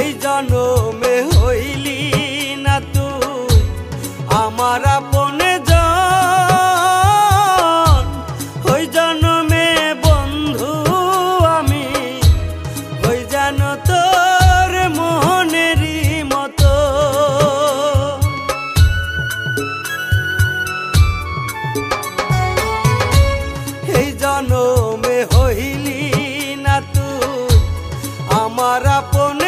এই জনমে হইলি না তুই আমার আপনে আপনে